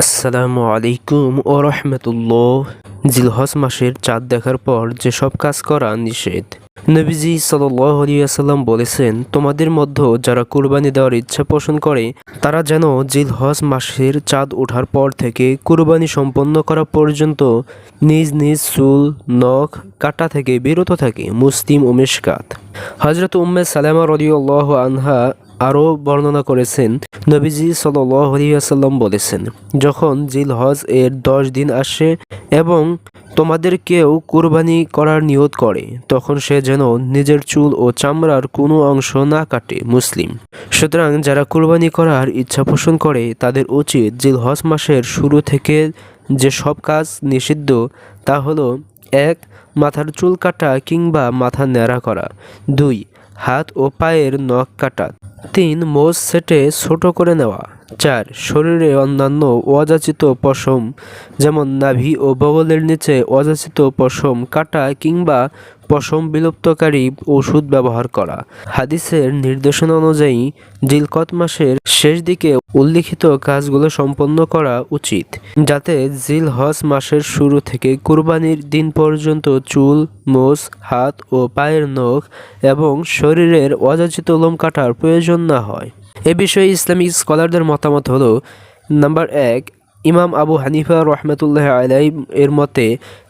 আসসালামু আলাইকুম ও রহমতুল্লাহ। জিলহজ মাসের চাঁদ দেখার পর যেসব কাজ করা নিষেধ, নবীজি সাল্লাম বলেছেন, তোমাদের মধ্যে যারা কুরবানি দেওয়ার ইচ্ছা পোষণ করে, তারা যেন জিলহজ মাসের চাঁদ ওঠার পর থেকে কুরবানি সম্পন্ন করা পর্যন্ত নিজ নিজ চুল, নখ, কাটা থেকে বিরত থাকে মুসলিম ও মিশকাত। হজরত উম্মে সালামা রদিউল্লাহ আনহা আরও বর্ণনা করেছেন নবীজি সাল্লাম বলেছেন, যখন জিল হজ এর দশ দিন আসে এবং তোমাদের কেউ কুরবানি করার নিয়ত করে, তখন সে যেন নিজের চুল ও চামড়ার কোনো অংশ না কাটে মুসলিম। সুতরাং যারা কুরবানি করার ইচ্ছা পোষণ করে, তাদের উচিত জিল হজ মাসের শুরু থেকে যে সব কাজ নিষিদ্ধ, তা হলো, এক, মাথার চুল কাটা কিংবা মাথা ন্যাড়া করা। দুই হাত ও পায়ের নখ কাটা। তিন, মোজ সেটে ছোট করে নেওয়া। চার, শরীরে অন্যান্য অযাচিত পশম, যেমন নাভি ও বগলের নিচে অযাচিত পশম কাটা কিংবা পশম বিলুপ্তকারী ওষুধ ব্যবহার করা। হাদিসের নির্দেশনা অনুযায়ী, জিলকত মাসের শেষ দিকে উল্লিখিত কাজগুলো সম্পন্ন করা উচিত, যাতে জিল হজ মাসের শুরু থেকে কুরবানির দিন পর্যন্ত চুল, মোষ, হাত ও পায়ের নখ এবং শরীরের অযাচিত লোম কাটার প্রয়োজন না হয়। এ বিষয়ে ইসলামিক স্কলারদের মতামত হলো, নাম্বার এক ইমাম আবু হানিফা রহমতুল্লাহ আলাই এর মতে,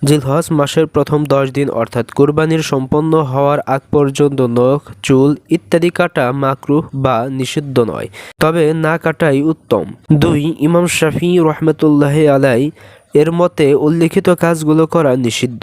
জিলহজ মাসের প্রথম দশ দিন অর্থাৎ কুরবানির সম্পন্ন হওয়ার আগ পর্যন্ত নখ, চুল ইত্যাদি কাটা মাকরুহ বা নিষিদ্ধ নয়, তবে না কাটাই উত্তম। দুই, ইমাম শাফি রহমতুল্লাহ আলাই এর মতে উল্লিখিত কাজগুলো করা নিষিদ্ধ,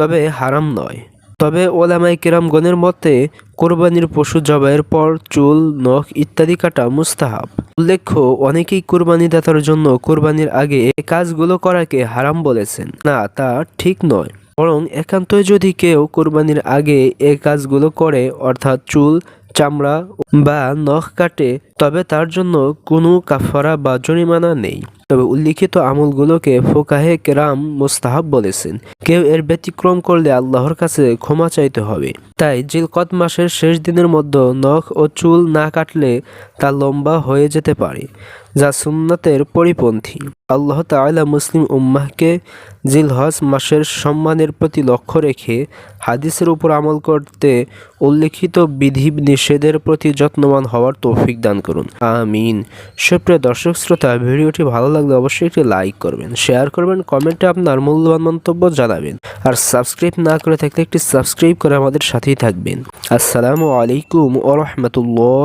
তবে হারাম নয়। তবে ওলামাই কিরামগণের মতে, কোরবানির পশু জবাইয়ের পর চুল, নখ ইত্যাদি কাটা মুস্তাহাব। উল্লেখ্য, অনেকেই কোরবানিদাতার জন্য কোরবানির আগে এ কাজগুলো করাকে হারাম বলেছেন। না, তা ঠিক নয়। বরং একান্তই যদি কেউ কোরবানির আগে এ কাজগুলো করে, অর্থাৎ চুল, চামড়া বা নখ কাটে, তবে তার জন্য কোনো কাফারা বা জরিমানা নেই। তবে উল্লিখিত আমলগুলোকে ফোকাহে কেরাম মোস্তাহাব বলেছেন। কেউ এর ব্যতিক্রম করলে আল্লাহর কাছে ক্ষমা চাইতে হবে। তাই জিলকত মাসের শেষ দিনের মধ্যে নখ ও চুল না কাটলে তা লম্বা হয়ে যেতে পারে, যা সুন্নাতের পরিপন্থী। আল্লাহ তাআলা মুসলিম উম্মাহকে জিলহজ মাসের সম্মানের প্রতি লক্ষ্য রেখে হাদিসের উপর আমল করতে উল্লিখিত বিধি নিষেধের প্রতি যত্নবান হওয়ার তৌফিক দান করুন। আমিন। সুপ্রিয় দর্শক, শ্রোতা, ভিডিওটি ভালো লাগলে অবশ্যই একটি লাইক করবেন শেয়ার করবেন কমেন্টে আপনার মূল্যবান মন্তব্য জানাবেন। আর সাবস্ক্রাইব না করে থাকলে একটি সাবস্ক্রাইব করে আমাদের সাথেই থাকবেন। আসসালামু আলাইকুম ও রহমতুল্লাহ।